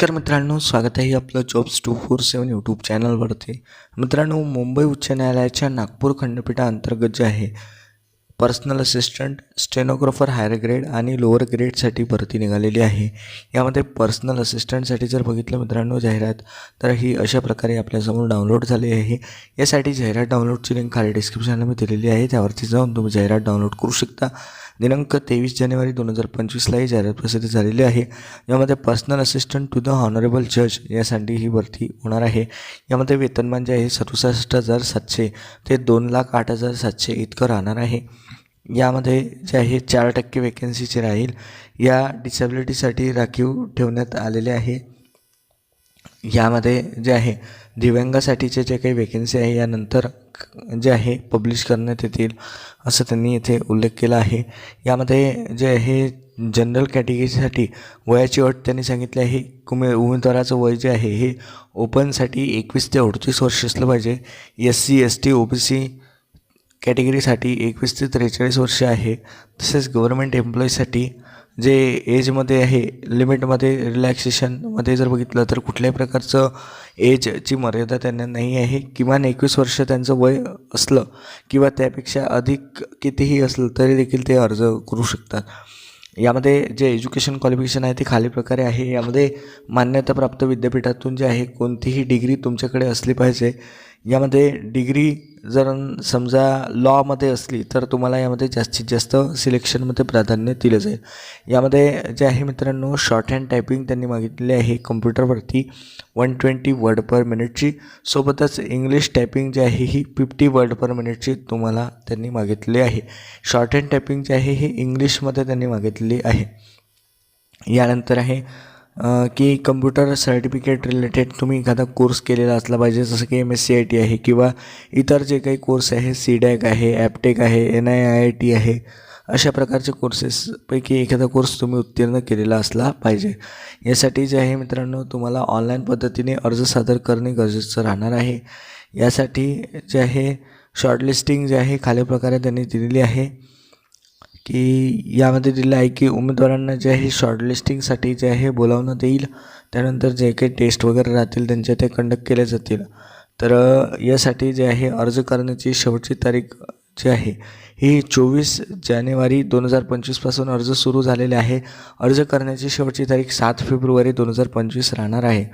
नमस्कार मित्रांनो स्वागत आहे आपलं jobs two four seven YouTube चॅनलवरती मित्रांनो मुंबई उच्च न्यायालयाच्या नागपूर खंडपीठाअंतर्गत जे आहे personal assistant stenographer higher grade आणि लोअर ग्रेडसाठी भरती निघालेली आहे. यामध्ये पर्सनल असिस्टंटसाठी जर बघितलं मित्रांनो जाहिरात तर ही अशा प्रकारे आपल्यासमोर डाउनलोड झाली आहे. यासाठी जाहिरात डाउनलोडची लिंक खाली डिस्क्रिप्शनला मी दिलेली आहे. त्यावरती जाऊन तुम्ही जाहिरात डाउनलोड करू शकता. दिनांक तेवीस जानेवारी दोन हजार पंचवीसला ही जाहिरात प्रसिद्ध झालेली आहे. यामध्ये personal assistant to the honourable जज यासाठी ही भरती होणार आहे. यामध्ये वेतनमान जे म्हणजे आहे सदुसष्ट हजार सातशे ते दोन लाख आठ हजार सातशे इतकं राहणार आहे. यामध्ये जे आहे चार टक्के वेकन्सीचे राहील. या डिसेबिलिटीसाठी राखीव ठेवण्यात आलेले आहे. यामध्ये जे आहे दिव्यांगासाठीचे जे काही वेकेन्सी आहे यानंतर जे आहे पब्लिश करण्यात येतील असं त्यांनी येथे उल्लेख केला आहे. यामध्ये जे आहे जनरल कॅटेगरीसाठी वयाची अट त्यांनी सांगितली आहे. उमे उमेदवाराचं वय जे आहे हे ओपनसाठी एकवीस ते अडतीस वर्ष असलं पाहिजे. S C S T O B C कॅटेगरीसाठी एकवीस ते त्रेचाळीस वर्ष आहे. तसेच गव्हर्मेंट एम्प्लॉईसाठी जे एजमध्ये आहे लिमिटमध्ये रिलॅक्सेशनमध्ये जर बघितलं तर कुठल्याही प्रकारचं एजची मर्यादा त्यांना नाही आहे. किमान एकवीस वर्ष त्यांचं वय असलं किंवा त्यापेक्षा अधिक कितीही असलं तरी देखील ते अर्ज करू शकतात. यामध्ये जे एज्युकेशन क्वालिफिकेशन आहे ते खाली प्रकारे आहे. यामध्ये मान्यताप्राप्त विद्यापीठातून जे आहे कोणतीही डिग्री तुमच्याकडे असली पाहिजे. यामध्ये डिग्री जर समजा लॉमध्ये असली तर तुम्हाला यामध्ये जास्तीत जास्त सिलेक्शनमध्ये प्राधान्य दिलं जाईल. यामध्ये जे आहे मित्रांनो शॉर्ट हँड टायपिंग त्यांनी मागितलेली आहे कम्प्युटरवरती वन ट्वेंटी वर्ड पर मिनिटची सोबतच इंग्लिश टायपिंग जी आहे ही फिफ्टी वर्ड पर मिनिटची तुम्हाला त्यांनी मागितलेली आहे. शॉर्ट हँड टायपिंग जे आहे ही इंग्लिशमध्ये त्यांनी मागितलेली आहे. यानंतर आहे की कम्प्युटर सर्टिफिकेट रिलेटेड तुम्ही एखादा कोर्स केलेला असला पाहिजे जसं की M S C I T आहे किंवा इतर जे काही कोर्स आहे सी डॅक आहे ॲपटेक आहे N I I I T आहे अशा प्रकारचे कोर्सेसपैकी एखादा कोर्स तुम्ही उत्तीर्ण केलेला असला पाहिजे. यासाठी जे आहे मित्रांनो तुम्हाला ऑनलाईन पद्धतीने अर्ज सादर करणे गरजेचं राहणार आहे. यासाठी जे आहे शॉर्टलिस्टिंग जे आहे खालील प्रकारे त्यांनी दिलेली आहे. की यामध्ये दिलं आहे की उमेदवारांना जे आहे शॉर्टलिस्टिंगसाठी जे आहे बोलावण्यात येईल त्यानंतर जे काही टेस्ट वगैरे राहतील त्यांच्या ते कंडक्ट केले जातील. तर यासाठी जे आहे अर्ज करण्याची शेवटची तारीख जे आहे ही चोवीस जानेवारी दोन हजार पंचवीसपासून अर्ज सुरू झालेले आहे. अर्ज करण्याची शेवटची तारीख सात फेब्रुवारी दोन हजार पंचवीस राहणार आहे.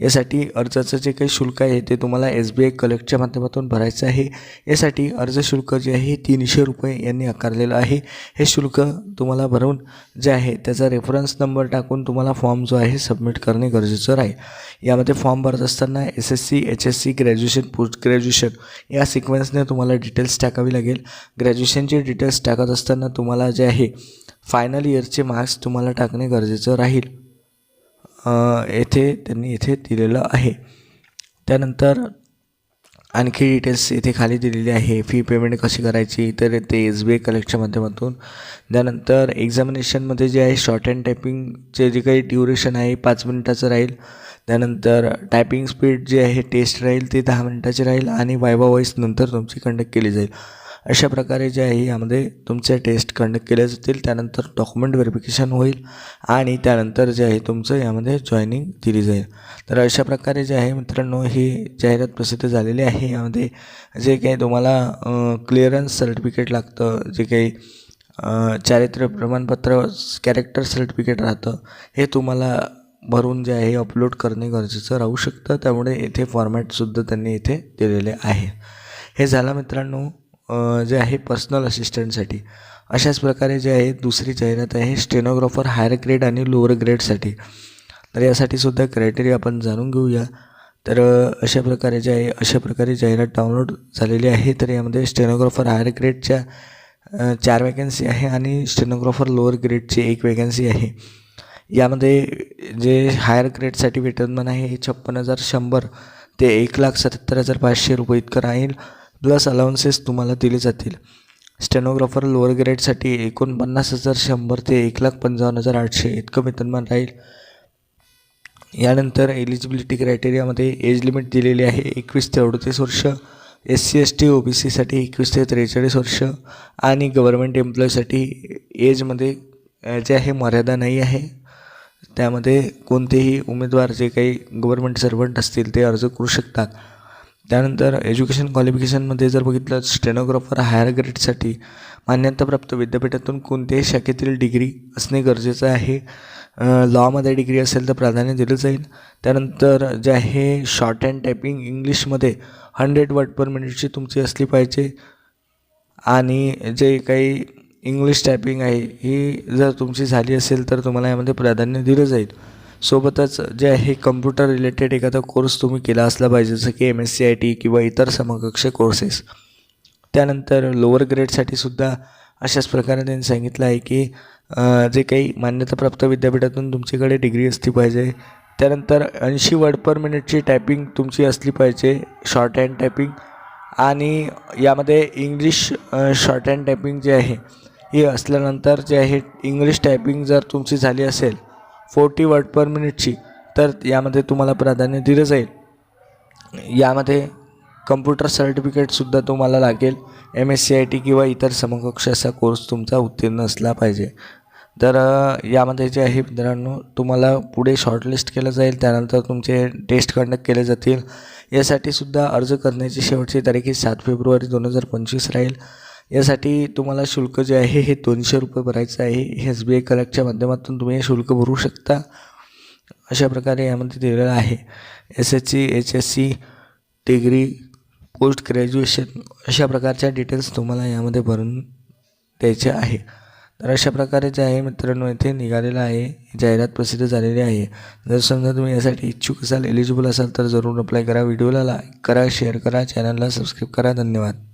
यासाठी अर्जाचं जे काही शुल्क आहे ते तुम्हाला एस बी आय कलेक्टच्या माध्यमातून भरायचं आहे. यासाठी अर्ज शुल्क जे आहे तीनशे रुपये यांनी आकारलेलं आहे. हे शुल्क तुम्हाला भरून जे आहे त्याचा रेफरन्स नंबर टाकून तुम्हाला फॉर्म जो आहे सबमिट करणे गरजेचं राहील. यामध्ये फॉर्म भरत असताना S S C H S C graduation post graduation या सिक्वेन्सने तुम्हाला डिटेल्स टाकावी लागेल. ग्रॅज्युएशनचे डिटेल्स टाकत असताना तुम्हाला जे आहे फायनल इयरचे मार्क्स तुम्हाला टाकणे गरजेचं राहील. येथे त्यांनी येथे दिलेलं आहे. त्यानंतर आणखी डिटेल्स येथे खाली दिलेली आहे. फी पेमेंट कशी करायची तर ते एस बी आय कलेक्टच्या माध्यमातून. त्यानंतर एक्झामिनेशनमध्ये जे आहे शॉर्ट हँड टायपिंगचे जे काही ड्युरेशन आहे पाच मिनिटाचं राहील. त्यानंतर टायपिंग स्पीड जे आहे टेस्ट राहील ते दहा मिनिटाची राहील. आणि वायवा वॉईस नंतर तुमची कंडक्ट केली जाईल. अशा प्रकारे जे आहे यामध्ये तुमचे टेस्ट कंडक्ट केले जातील. त्यानंतर डॉक्युमेंट व्हेरिफिकेशन होईल आणि त्यानंतर जे आहे तुमचं यामध्ये जॉईनिंग दिली जाईल. तर अशा प्रकारे जे आहे मित्रांनो ही जाहिरात प्रसिद्ध झालेली आहे. यामध्ये जे काही तुम्हाला क्लिअरन्स सर्टिफिकेट लागतं जे काही चारित्र्य प्रमाणपत्र कॅरेक्टर सर्टिफिकेट राहतं हे तुम्हाला भरून जे आहे अपलोड करणे गरजेचं राहू शकतं. त्यामुळे येथे फॉर्मॅटसुद्धा त्यांनी इथे दिलेले आहे. हे झालं मित्रांनो. जे आहे पर्सनल असिस्टंटसाठी अशाच प्रकारे जे आहे दुसरी जाहिरात आहे स्टेनोग्राफर हायर ग्रेड आणि लोअर ग्रेडसाठी तर यासाठी सुद्धा क्रायटेरिया आपण जाणून घेऊया. तर अशा प्रकारे जे आहे अशा प्रकारे जाहिरात डाउनलोड झालेली आहे. तर यामध्ये स्टेनोग्राफर हायर ग्रेडच्या चार वॅकन्सी आहे आणि स्टेनोग्राफर लोअर ग्रेडची एक वॅकन्सी आहे. यामध्ये जे हायर ग्रेडसाठी वेतनमान आहे हे छप्पन हजार शंभर ते एक लाख सत्तर हजार पाचशे रुपये इतकं राहील. प्लस अलाउन्सेस तुम्हाला दिले जातील. स्टेनोग्राफर लोअर ग्रेडसाठी एकोणपन्नास हजार शंभर ते एक लाख पंचावन्न हजार आठशे इतकं वेतनमान राहील. यानंतर एलिजिबिलिटी क्रायटेरियामध्ये एज लिमिट दिलेली आहे एकवीस ते अडतीस वर्ष S C S T O B सीसाठी एकवीस ते त्रेचाळीस वर्ष आणि गव्हर्मेंट एम्प्लॉईसाठी एजमध्ये जे आहे मर्यादा नाही आहे. त्यामध्ये कोणतेही उमेदवार जे काही गव्हर्मेंट सर्वंट असतील ते अर्ज करू शकतात. त्यानंतर एज्युकेशन क्वालिफिकेशनमध्ये जर बघितलं स्टेनोग्राफर हायर ग्रेडसाठी मान्यताप्राप्त विद्यापीठातून कोणत्याही शाखेतील डिग्री असणे गरजेचं आहे. लॉमध्ये डिग्री असेल तर प्राधान्य दिलं जाईल. त्यानंतर जे आहे शॉर्ट अँड टायपिंग इंग्लिशमध्ये हंड्रेड वर्ड पर मिनिटची तुमची असली पाहिजे. आणि जे काही इंग्लिश टायपिंग आहे ही जर तुमची झाली असेल तर तुम्हाला यामध्ये प्राधान्य दिलं जाईल. सोबतच जे आहे कम्प्युटर रिलेटेड एखादा कोर्स तुम्ही केला असला पाहिजे जसं की M S C I T किंवा इतर समकक्ष कोर्सेस त्यानंतर लोअर ग्रेडसाठी सुद्धा अशाच प्रकारे त्यांनी सांगितलं आहे की जे काही मान्यताप्राप्त विद्यापीठातून तुमच्याकडे डिग्री असली पाहिजे त्यानंतर ऐंशी वर्ड पर मिनिटची टायपिंग तुमची असली पाहिजे शॉर्ट हँड टायपिंग आणि यामध्ये इंग्लिश शॉर्ट हँड टायपिंग जे आहे हे असल्यानंतर जे आहे इंग्लिश टायपिंग जर तुमची झाली असेल फोर्टी वर्ड पर मिनिटची. तर यामध्ये तुम्हाला प्राधान्य दिलं जाईल. यामध्ये कम्प्युटर सर्टिफिकेटसुद्धा तुम्हाला लागेल. M S C I T किंवा इतर समकक्ष असा कोर्स तुमचा उत्तीर्ण असला पाहिजे. तर यामध्ये जे आहे मित्रांनो तुम्हाला पुढे शॉर्टलिस्ट केलं जाईल. त्यानंतर तुमचे टेस्ट कंडक्ट केले जातील. यासाठी सुद्धा अर्ज करण्याची शेवटची तारीख ही सात फेब्रुवारी दोन हजार पंचवीस राहील. यासाठी तुम्हाला शुल्क जे आहे हे दोनशे रुपये भरायचं आहे. एस बी आय कलेक्टच्या माध्यमातून तुम्ही हे शुल्क भरू शकता. अशा प्रकारे यामध्ये दिलेलं आहे. S S C H S C degree post graduation अशा प्रकारच्या डिटेल्स तुम्हाला यामध्ये भरून द्यायचे आहे. तर अशा प्रकारे जे आहे मित्रांनो इथे निघालेलं आहे. जाहिरात प्रसिद्ध झालेली आहे. जर समजा तुम्ही यासाठी इच्छुक असाल एलिजिबल असाल तर जरूर अप्लाय करा. व्हिडिओला लाईक करा शेअर करा चॅनलला सबस्क्राईब करा. धन्यवाद.